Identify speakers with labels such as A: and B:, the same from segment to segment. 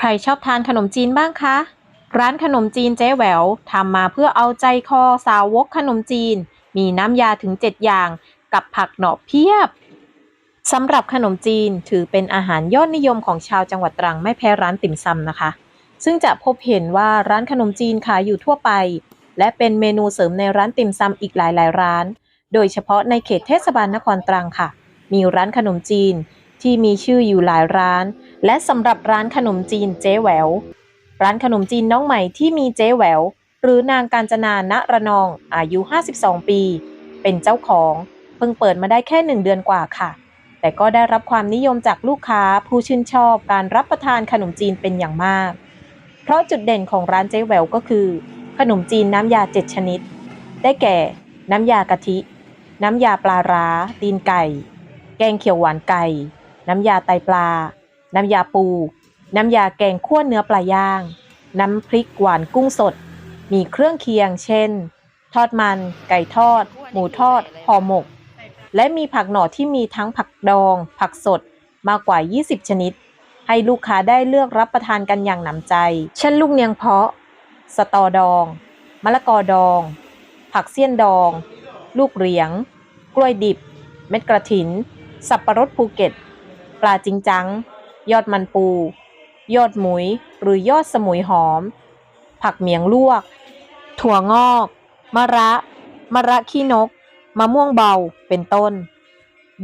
A: ใครชอบทานขนมจีนบ้างคะ ร้านขนมจีนเจ๊แหววทำมาเพื่อเอาใจคอสาวกขนมจีน มีน้ำยาถึง 7 อย่าง กับผักหน่อเพียบสำหรับขนมจีนถือเป็นอาหารยอดนิยมของชาวจังหวัดตรังไม่แพ้ร้านติ่มซำนะคะ ซึ่งจะพบเห็นว่าร้านขนมจีนขายอยู่ทั่วไป และเป็นเมนูเสริมในร้านติ่มซำอีกหลายๆ ร้าน โดยเฉพาะในเขตเทศบาลนครตรังค่ะ มีร้านขนมจีนที่มีชื่ออยู่หลายร้าน และสำหรับร้านขนมจีนเจ๊แหวว ร้านขนมจีนน้องใหม่ที่มีเจ๊แหวว หรือนางการจนาณระนองอายุ 52 ปี เป็นเจ้าของ เพิ่งเปิดมาได้แค่หนึ่งเดือนกว่าค่ะ แต่ก็ได้รับความนิยมจากลูกค้าผู้ชื่นชอบการรับประทานขนมจีนเป็นอย่างมาก เพราะจุดเด่นของร้านเจ๊แหววก็คือ ขนมจีนน้ำยาเจ็ดชนิด ได้แก่ น้ำยากะทิ น้ำยาปลาร้า ตีนไก่ แกงเขียวหวานไก่ น้ำยาไตปลา น้ำยาปู น้ำยาแกงขั่วเนื้อปลาย่าง น้ำพริกหวานกุ้งสด มีเครื่องเคียง เช่น ทอดมัน ไก่ทอด หมูทอดห่อหมก และมีผักหน่อที่มีทั้งผักดอง ผักสดมากกว่า 20 ชนิด ให้ลูกค้าได้เลือกรับประทานกันอย่างหนำใจ เช่น ลูกเนียงเพาะ สตอดอง มะละกอดอง ผักเสี้ยนดอง ลูกเหรียง กล้วยดิบ เม็ดกระถิน สับปะรดภูเก็ต ปลาจิงจัง ยอดมันปู ยอดหมุยหรือยอดสมุยหอม ผักเหมียงลวก ถั่วงอก มะระ มะระขี้นก มะม่วงเบา เป็นต้น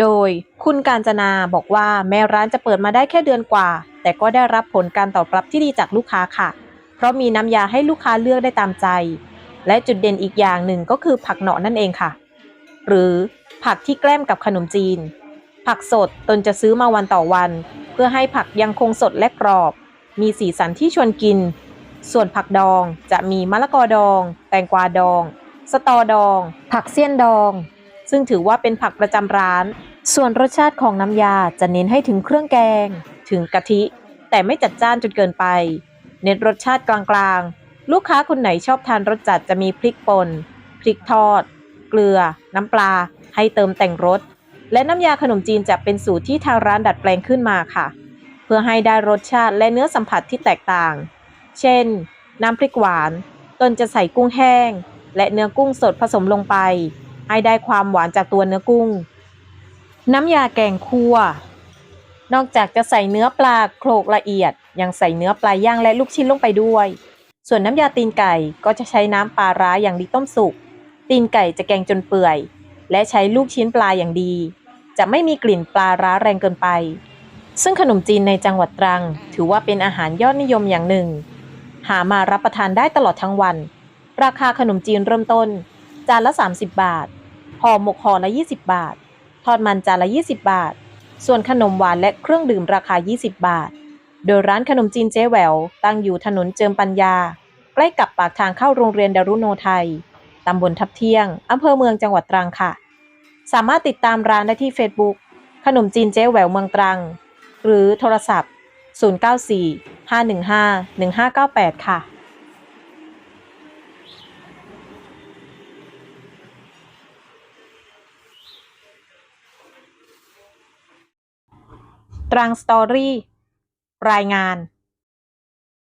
A: โดยคุณการจนาบอกว่าแม้ร้านจะเปิดมาได้แค่เดือนกว่า แต่ก็ได้รับผลการตอบรับที่ดีจากลูกค้าค่ะ เพราะมีน้ำยาให้ลูกค้าเลือกได้ตามใจ และจุดเด่นอีกอย่างหนึ่งก็คือผักเหนาะนั่นเองค่ะ หรือผักที่แกล้มกับขนมจีน ผักสดตนจะซื้อมาวันต่อวัน เพื่อให้ผักยังคงสดและกรอบ มีสีสันที่ชวนกิน ส่วนผักดองจะมีมะละกอดอง แตงกวาดอง สตอดอง ผักเสี้ยนดอง ซึ่งถือว่าเป็นผักประจำร้าน ส่วนรสชาติของน้ำยาจะเน้นให้ถึงเครื่องแกง ถึงกะทิ แต่ไม่จัดจ้านจนเกินไป เน้นรสชาติกลางๆ ลูกค้าคนไหนชอบทานรสจัดจะมีพริกป่นพริกทอด เกลือ น้ำปลา ให้เติมแต่งรส และน้ำยาขนมจีนจะเป็นสูตรที่ทางร้านดัดแปลงขึ้นมาค่ะ เพื่อให้ได้รสชาติและเนื้อสัมผัสที่แตกต่าง เช่น น้ำพริกหวาน ตนจะใส่กุ้งแห้ง และเนื้อกุ้งสดผสมลงไป ให้ได้ความหวานจากตัวเนื้อกุ้ง น้ำยาแกงคั่วนอกจากจะใส่เนื้อปลาโขลกละเอียด ยังใส่เนื้อปลาย่างและลูกชิ้นลงไปด้วย ส่วนน้ำยาตีนไก่ก็จะใช้น้ำปลาร้าอย่างดีต้มสุก ตีนไก่จะแกงจนเปื่อย และใช้ลูกชิ้นปลาอย่างดี จะไม่มีกลิ่นปลาร้าแรงเกินไป ซึ่งขนมจีนในจังหวัดตรัง ถือว่าเป็นอาหารยอดนิยมอย่างหนึ่ง หามารับประทานได้ตลอดทั้งวัน ราคาขนมจีนเริ่มต้น จานละ 30 บาทห่อหมกห่อละ 20 บาท ทอดมันจานละ 20 บาท ส่วนขนมหวานและเครื่องดื่มราคา 20 บาท โดยร้านขนมจีนเจ๊แหววตั้งอยู่ถนนเจิมปัญญา ใกล้กับปากทางเข้าโรงเรียนดารุโนไทย ตำบลทับเที่ยง อำเภอเมืองจังหวัดตรังค่ะ สามารถติดตามร้านได้ที่ Facebook ขนมจีนเจ๊แหววเมืองตรัง หรือโทรศัพท์ 094 515 1598 ค่ะตรังสตอรี่ รายงาน